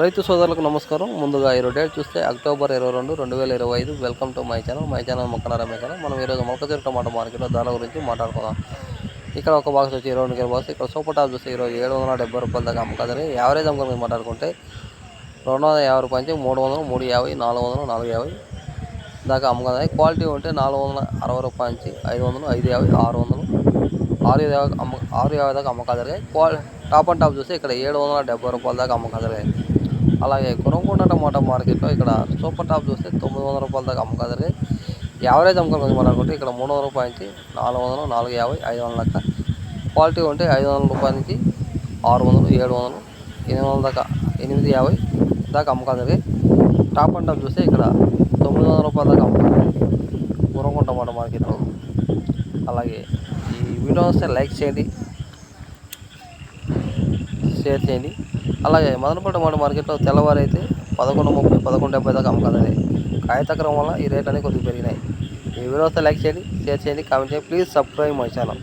రైతు సోదరులకు నమస్కారం. ముందుగా ఈరోజు డేట్ చూస్తే అక్టోబర్ ఇరవై రెండు రెండు వేల ఇరవై ఐదు. Welcome to my channel my channel మొక్కల ఛానల్ మనం ఈరోజు మొక్కజొన్న టమాటా మార్కెట్లో దాని గురించి మాట్లాడుకుందాం. ఇక్కడ ఒక బాక్స్ వచ్చి ఇరవై రెండు కిలో బాక్స్. ఇక్కడ సూపర్ టాప్ చూస్తే ఈరోజు ఏడు వందల డెబ్బై రూపాయల దాకా అమ్మకాదని యావరేజ్ అమ్మకం మీరు మాట్లాడుకుంటే రెండు వందల యాభై రూపాయల నుంచి మూడు వందలు మూడు యాభై నాలుగు వందలు నాలుగు యాభై దాకా అమ్మకాదని క్వాలిటీ ఉంటే నాలుగు వందల అరవై రూపాయల నుంచి ఐదు వందలు ఐదు యాభై ఆరు వందలు ఆరు యాభై అమ్మ ఆరు యాభై దాకా అమ్మకాలు జరిగాయి క్వాలి టాప్ అండ్ టాప్ చూస్తే ఇక్కడ ఏడు వందల డెబ్బై రూపాయల దాకా అమ్మకాలు జరిగాయి అలాగే కొనుక్కుంట టమాటా మార్కెట్లో ఇక్కడ సూపర్ టాప్ చూస్తే తొమ్మిది వందల రూపాయల దాకా అమ్మకాలు యావరేజ్ అమ్మకాలు గురించి మాట్లాడుకుంటే ఇక్కడ మూడు వందల రూపాయల నుంచి నాలుగు వందలు నాలుగు యాభై ఐదు వందల దాకా క్వాలిటీ ఉంటే ఐదు వందల రూపాయల నుంచి ఆరు వందలు ఏడు వందలు ఎనిమిది వందల దాకా ఎనిమిది యాభై దాకా అమ్మకాలు జరిగాయి. టాప్ అండ్ టాప్ చూస్తే ఇక్కడ తొమ్మిది వందల రూపాయల దాకా అమ్మకాలు జరిగాయి. కొనుక్కుంట టమాటా మార్కెట్లో. అలాగే ఈ వీడియో వస్తే లైక్ చేయండి షేర్ చేయండి. అలాగే మదనపల్లి మాట మార్కెట్లో తెల్లవారు అయితే పదకొండు ముప్పై పదకొండు డెబ్బై దాకా అమ్మకాలు అనేది వల్ల ఈ రేట్ అనేది కొద్దిగా పెరిగినాయి. ఈ వీడియో లైక్ చేయండి షేర్ చేయండి కామెంట్ చేయండి. Please subscribe my channel.